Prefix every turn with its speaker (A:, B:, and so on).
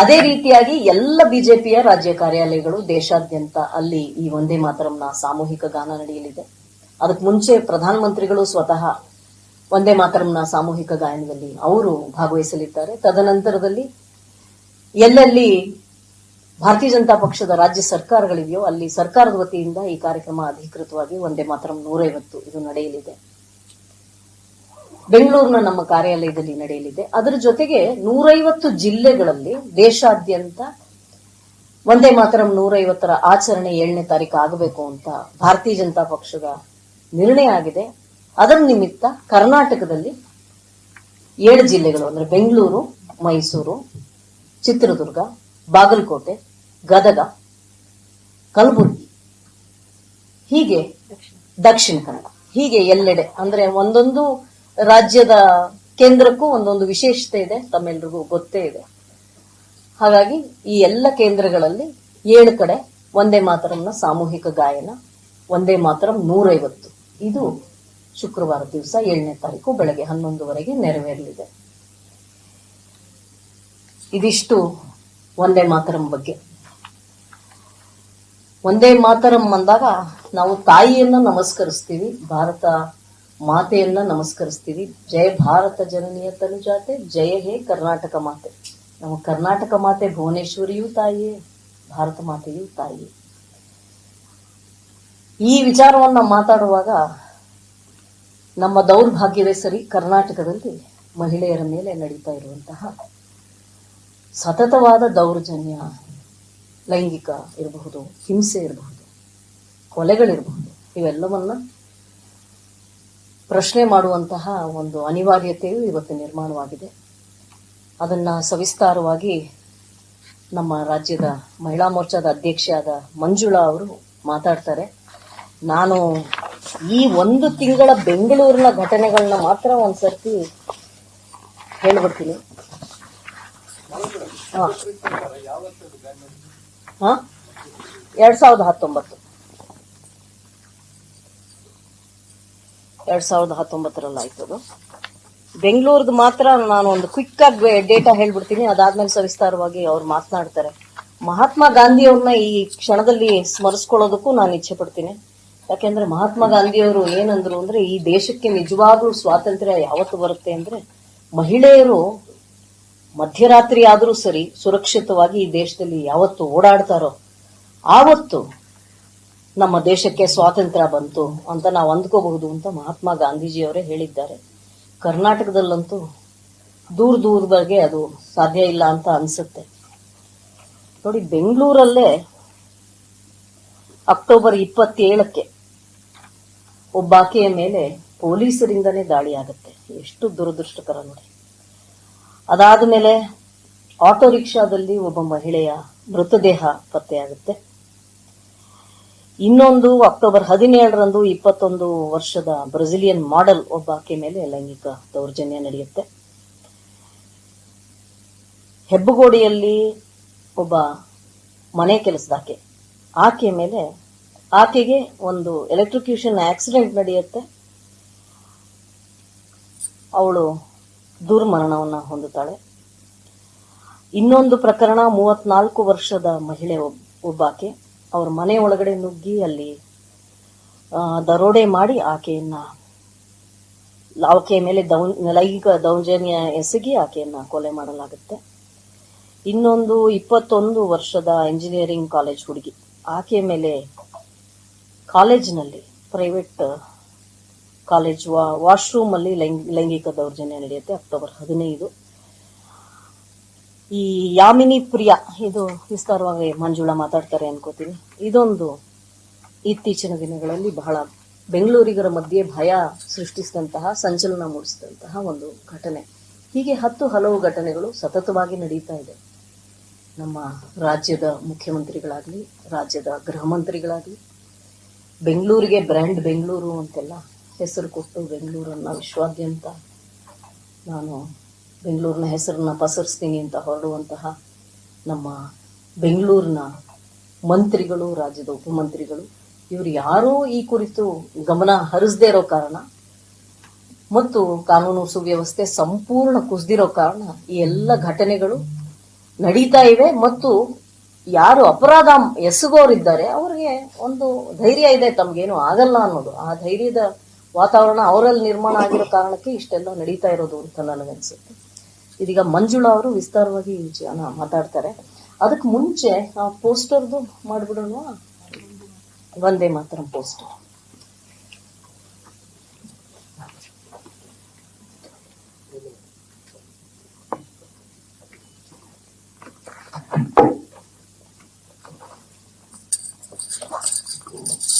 A: ಅದೇ ರೀತಿಯಾಗಿ ಎಲ್ಲ ಬಿಜೆಪಿಯ ರಾಜ್ಯ ಕಾರ್ಯಾಲಯಗಳು ದೇಶಾದ್ಯಂತ ಅಲ್ಲಿ ಈ ಒಂದೇ ಮಾತರಂನ ಸಾಮೂಹಿಕ ಗಾನ ನಡೆಯಲಿದೆ. ಅದಕ್ಕೆ ಮುಂಚೆ ಪ್ರಧಾನಮಂತ್ರಿಗಳು ಸ್ವತಃ ಒಂದೇ ಮಾತರಂನ ಸಾಮೂಹಿಕ ಗಾಯನದಲ್ಲಿ ಅವರು ಭಾಗವಹಿಸಲಿದ್ದಾರೆ. ತದನಂತರದಲ್ಲಿ ಎಲ್ಲೆಲ್ಲಿ ಭಾರತೀಯ ಜನತಾ ಪಕ್ಷದ ರಾಜ್ಯ ಸರ್ಕಾರಗಳಿವೆಯೋ ಅಲ್ಲಿ ಸರ್ಕಾರದ ವತಿಯಿಂದ ಈ ಕಾರ್ಯಕ್ರಮ ಅಧಿಕೃತವಾಗಿ ಒಂದೇ ಮಾತರಂ ನೂರೈವತ್ತು ಇದು ನಡೆಯಲಿದೆ. ಬೆಂಗಳೂರಿನ ನಮ್ಮ ಕಾರ್ಯಾಲಯದಲ್ಲಿ ನಡೆಯಲಿದೆ. ಅದರ ಜೊತೆಗೆ ನೂರೈವತ್ತು ಜಿಲ್ಲೆಗಳಲ್ಲಿ ದೇಶಾದ್ಯಂತ ಒಂದೇ ಮಾತ್ರ ನೂರೈವತ್ತರ ಆಚರಣೆ ಏಳನೇ ತಾರೀಕು ಆಗಬೇಕು ಅಂತ ಭಾರತೀಯ ಜನತಾ ಪಕ್ಷದ ನಿರ್ಣಯ ಆಗಿದೆ. ಅದರ ನಿಮಿತ್ತ ಕರ್ನಾಟಕದಲ್ಲಿ ಏಳು ಜಿಲ್ಲೆಗಳು ಅಂದ್ರೆ ಬೆಂಗಳೂರು ಮೈಸೂರು ಚಿತ್ರದುರ್ಗ ಬಾಗಲಕೋಟೆ ಗದಗ ಕಲಬುರಗಿ ಹೀಗೆ ದಕ್ಷಿಣ ಕನ್ನಡ. ಹೀಗೆ ಎಲ್ಲೆಡೆ ಅಂದ್ರೆ ಒಂದೊಂದು ರಾಜ್ಯದ ಕೇಂದ್ರಕ್ಕೂ ಒಂದೊಂದು ವಿಶೇಷತೆ ಇದೆ, ತಮ್ಮೆಲ್ರಿಗೂ ಗೊತ್ತೇ ಇದೆ. ಹಾಗಾಗಿ ಈ ಎಲ್ಲ ಕೇಂದ್ರಗಳಲ್ಲಿ ಏಳು ಕಡೆ ಒಂದೇ ಮಾತರಂನ ಸಾಮೂಹಿಕ ಗಾಯನ, ಒಂದೇ ಮಾತರಂ ನೂರೈವತ್ತು. ಇದು ಶುಕ್ರವಾರ ದಿವಸ ಏಳನೇ ತಾರೀಕು ಬೆಳಗ್ಗೆ ಹನ್ನೊಂದುವರೆಗೆ ನೆರವೇರಲಿದೆ. ಇದಿಷ್ಟು ಒಂದೇ ಮಾತರಂ ಬಗ್ಗೆ. ಒಂದೇ ಮಾತರಂ ಅಂದಾಗ ನಾವು ತಾಯಿಯನ್ನ ನಮಸ್ಕರಿಸ್ತೀವಿ, ಭಾರತ ಮಾತೆಯನ್ನ ನಮಸ್ಕರಿಸ್ತೀವಿ ಜಯ ಭಾರತ ಜನನಿಯ ತನುಜಾತೆ, ಜಯ ಹೇ ಕರ್ನಾಟಕ ಮಾತೆ. ನಮ್ಮ ಕರ್ನಾಟಕ ಮಾತೆ ಭುವನೇಶ್ವರಿಯೂ ತಾಯಿಯೇ, ಭಾರತ ಮಾತೆಯೂ ತಾಯಿಯೇ. ಈ ವಿಚಾರವನ್ನ ಮಾತಾಡುವಾಗ ನಮ್ಮ ದೌರ್ಭಾಗ್ಯವೇ ಸರಿ, ಕರ್ನಾಟಕದಲ್ಲಿ ಮಹಿಳೆಯರ ಮೇಲೆ ನಡೀತಾ ಇರುವಂತಹ ಸತತವಾದ ದೌರ್ಜನ್ಯ, ಲೈಂಗಿಕ ಇರಬಹುದು, ಹಿಂಸೆ ಇರಬಹುದು, ಕೊಲೆಗಳಿರಬಹುದು, ಇವೆಲ್ಲವನ್ನ ಪ್ರಶ್ನೆ ಮಾಡುವಂತಹ ಒಂದು ಅನಿವಾರ್ಯತೆಯು ಇವತ್ತು ನಿರ್ಮಾಣವಾಗಿದೆ. ಅದನ್ನು ಸವಿಸ್ತಾರವಾಗಿ ನಮ್ಮ ರಾಜ್ಯದ ಮಹಿಳಾ ಮೋರ್ಚಾದ ಅಧ್ಯಕ್ಷೆಯಾದ ಮಂಜುಳಾ ಅವರು ಮಾತಾಡ್ತಾರೆ. ನಾನು ಈ ಒಂದು ತಿಂಗಳ ಬೆಂಗಳೂರಿನ ಘಟನೆಗಳನ್ನ ಮಾತ್ರ ಒಂದ್ಸರ್ತಿ ಹೇಳ್ಬಿಡ್ತೀನಿ. ಹಾ. ಹಾ? ಎರಡ್ ಸಾವಿರದ ಹತ್ತೊಂಬತ್ತು. ಎರಡ್ ಸಾವಿರದ ಹತ್ತೊಂಬತ್ತರಲ್ಲಿ ಆಯ್ತು ಅದು. ಬೆಂಗಳೂರ್ದು ಮಾತ್ರ ನಾನು ಒಂದು ಕ್ವಿಕ್ ಆಗಿ ಡೇಟಾ ಹೇಳ್ಬಿಡ್ತೀನಿ. ಅದಾದ್ಮೇಲೆ ಸವಿಸ್ತಾರವಾಗಿ ಅವ್ರು ಮಾತನಾಡ್ತಾರೆ. ಮಹಾತ್ಮ ಗಾಂಧಿಯವ್ರನ್ನ ಈ ಕ್ಷಣದಲ್ಲಿ ಸ್ಮರಿಸ್ಕೊಳ್ಳೋದಕ್ಕೂ ನಾನು ಇಚ್ಛೆ ಪಡ್ತೀನಿ. ಯಾಕೆಂದ್ರೆ ಮಹಾತ್ಮ ಗಾಂಧಿಯವರು ಏನಂದ್ರು ಅಂದ್ರೆ, ಈ ದೇಶಕ್ಕೆ ನಿಜವಾಗ್ಲೂ ಸ್ವಾತಂತ್ರ್ಯ ಯಾವತ್ತು ಬರುತ್ತೆ ಅಂದ್ರೆ, ಮಹಿಳೆಯರು ಮಧ್ಯರಾತ್ರಿ ಆದರೂ ಸರಿ ಸುರಕ್ಷಿತವಾಗಿ ಈ ದೇಶದಲ್ಲಿ ಯಾವತ್ತು ಓಡಾಡ್ತಾರೋ, ಆವತ್ತು ನಮ್ಮ ದೇಶಕ್ಕೆ ಸ್ವಾತಂತ್ರ್ಯ ಬಂತು ಅಂತ ನಾವು ಅಂದ್ಕೋಬಹುದು ಅಂತ ಮಹಾತ್ಮ ಗಾಂಧೀಜಿ ಅವರೇ ಹೇಳಿದ್ದಾರೆ. ಕರ್ನಾಟಕದಲ್ಲಂತೂ ದೂರ ದೂರದಾಗೆ ಅದು ಸಾಧ್ಯ ಇಲ್ಲ ಅಂತ ಅನ್ಸುತ್ತೆ. ನೋಡಿ, ಬೆಂಗಳೂರಲ್ಲೇ ಅಕ್ಟೋಬರ್ ಇಪ್ಪತ್ತೇಳಕ್ಕೆ ಒಬ್ಬಾಕೆಯ ಮೇಲೆ ಪೊಲೀಸರಿಂದನೇ ದಾಳಿ ಆಗುತ್ತೆ. ಎಷ್ಟು ದುರದೃಷ್ಟಕರ ನೋಡಿ. ಅದಾದ ಮೇಲೆ ಆಟೋ ರಿಕ್ಷಾದಲ್ಲಿ ಒಬ್ಬ ಮಹಿಳೆಯ ಮೃತದೇಹ ಪತ್ತೆಯಾಗುತ್ತೆ. ಇನ್ನೊಂದು ಅಕ್ಟೋಬರ್ ಹದಿನೇಳರಂದು ಇಪ್ಪತ್ತೊಂದು ವರ್ಷದ ಬ್ರೆಜಿಲಿಯನ್ ಮಾಡೆಲ್ ಒಬ್ಬ ಆಕೆ ಮೇಲೆ ಲೈಂಗಿಕ ದೌರ್ಜನ್ಯ ನಡೆಯುತ್ತೆ. ಹೆಬ್ಬಗೋಡಿಯಲ್ಲಿ ಒಬ್ಬ ಮನೆ ಕೆಲಸದಾಕೆ ಆಕೆ. ಮೇಲೆ ಆಕೆಗೆ ಒಂದು ಎಲೆಕ್ಟ್ರಿಕ್ಯೂಷನ್ ಆಕ್ಸಿಡೆಂಟ್ ನಡೆಯುತ್ತೆ. ಅವಳು ದುರ್ಮರಣವನ್ನು ಹೊಂದುತ್ತಾಳೆ. ಇನ್ನೊಂದು ಪ್ರಕರಣ ಮೂವತ್ನಾಲ್ಕು ವರ್ಷದ ಮಹಿಳೆ ಒಬ್ಬ ಒಬ್ಬಾಕೆ. ಅವ್ರ ಮನೆ ಒಳಗಡೆ ನುಗ್ಗಿ ಅಲ್ಲಿ ದರೋಡೆ ಮಾಡಿ ಆಕೆಯನ್ನ, ಆಕೆಯ ಮೇಲೆ ದೌ, ಲೈಂಗಿಕ ದೌರ್ಜನ್ಯ ಎಸಗಿ ಆಕೆಯನ್ನ ಕೊಲೆ ಮಾಡಲಾಗುತ್ತೆ. ಇನ್ನೊಂದು ಇಪ್ಪತ್ತೊಂದು ವರ್ಷದ ಇಂಜಿನಿಯರಿಂಗ್ ಕಾಲೇಜ್ ಹುಡುಗಿ. ಆಕೆಯ ಮೇಲೆ ಕಾಲೇಜಿನಲ್ಲಿ ಪ್ರೈವೇಟ್ ಕಾಲೇಜ್ ವಾಶ್ರೂಮ್ ಅಲ್ಲಿ ಲೈಂಗ್- ಲೈಂಗಿಕ ದೌರ್ಜನ್ಯ ನಡೆಯುತ್ತೆ ಅಕ್ಟೋಬರ್ ಹದಿನೈದು. ಈ ಯಾಮಿನಿ ಪ್ರಿಯಾ, ಇದು ವಿಸ್ತಾರವಾಗಿ ಮಂಜುಳಾ ಮಾತಾಡ್ತಾರೆ ಅನ್ಕೋತೀನಿ. ಇದೊಂದು ಇತ್ತೀಚಿನ ದಿನಗಳಲ್ಲಿ ಬಹಳ ಬೆಂಗಳೂರಿಗರ ಮಧ್ಯೆ ಭಯ ಸೃಷ್ಟಿಸಿದಂತಹ, ಸಂಚಲನ ಮೂಡಿಸಿದಂತಹ ಒಂದು ಘಟನೆ. ಹೀಗೆ ಹತ್ತು ಹಲವು ಘಟನೆಗಳು ಸತತವಾಗಿ ನಡೀತಾ ಇದೆ. ನಮ್ಮ ರಾಜ್ಯದ ಮುಖ್ಯಮಂತ್ರಿಗಳಾಗಲಿ, ರಾಜ್ಯದ ಗೃಹ ಮಂತ್ರಿಗಳಾಗಲಿ, ಬೆಂಗಳೂರಿಗೆ ಬ್ರ್ಯಾಂಡ್ ಬೆಂಗಳೂರು ಅಂತೆಲ್ಲ ಹೆಸರು ಕೊಟ್ಟು ಬೆಂಗಳೂರನ್ನ ವಿಶ್ವಾದ್ಯಂತ ನಾನು ಬೆಂಗಳೂರಿನ ಹೆಸರನ್ನ ಪಸರಿಸ್ತೀನಿ ಅಂತ ಹೊರಡುವಂತಹ ನಮ್ಮ ಬೆಂಗಳೂರಿನ ಮಂತ್ರಿಗಳು, ರಾಜ್ಯದ ಉಪಮಂತ್ರಿಗಳು, ಇವರು ಯಾರೂ ಈ ಕುರಿತು ಗಮನ ಹರಿಸದೇ ಇರೋ ಕಾರಣ ಮತ್ತು ಕಾನೂನು ಸುವ್ಯವಸ್ಥೆ ಸಂಪೂರ್ಣ ಕುಸಿದಿರೋ ಕಾರಣ ಈ ಎಲ್ಲ ಘಟನೆಗಳು ನಡೀತಾ ಇವೆ ಮತ್ತು ಯಾರು ಅಪರಾಧ ಎಸಗೋರಿದ್ದಾರೆ, ಅವ್ರಿಗೆ ಒಂದು ಧೈರ್ಯ ಇದೆ, ತಮ್ಗೇನು ಆಗಲ್ಲ ಅನ್ನೋದು. ಆ ಧೈರ್ಯದ ವಾತಾವರಣ ಅವರಲ್ಲಿ ನಿರ್ಮಾಣ ಆಗಿರೋ ಕಾರಣಕ್ಕೆ ಇಷ್ಟೆಲ್ಲ ನಡೀತಾ ಇರೋದು ಅಂತ ನನಗನ್ಸುತ್ತೆ. ಇದೀಗ ಮಂಜುಳಾ ಅವರು ವಿಸ್ತಾರವಾಗಿ ಜನ ಮಾತಾಡ್ತಾರೆ ಅದಕ್ಕೆ ಮುಂಚೆ, ಆ, ಪೋಸ್ಟರ್ದು ಮಾಡಿಬಿಡೋಣ ಒಂದೇ ಮಾತ್ರ ಪೋಸ್ಟರ್ Thank you.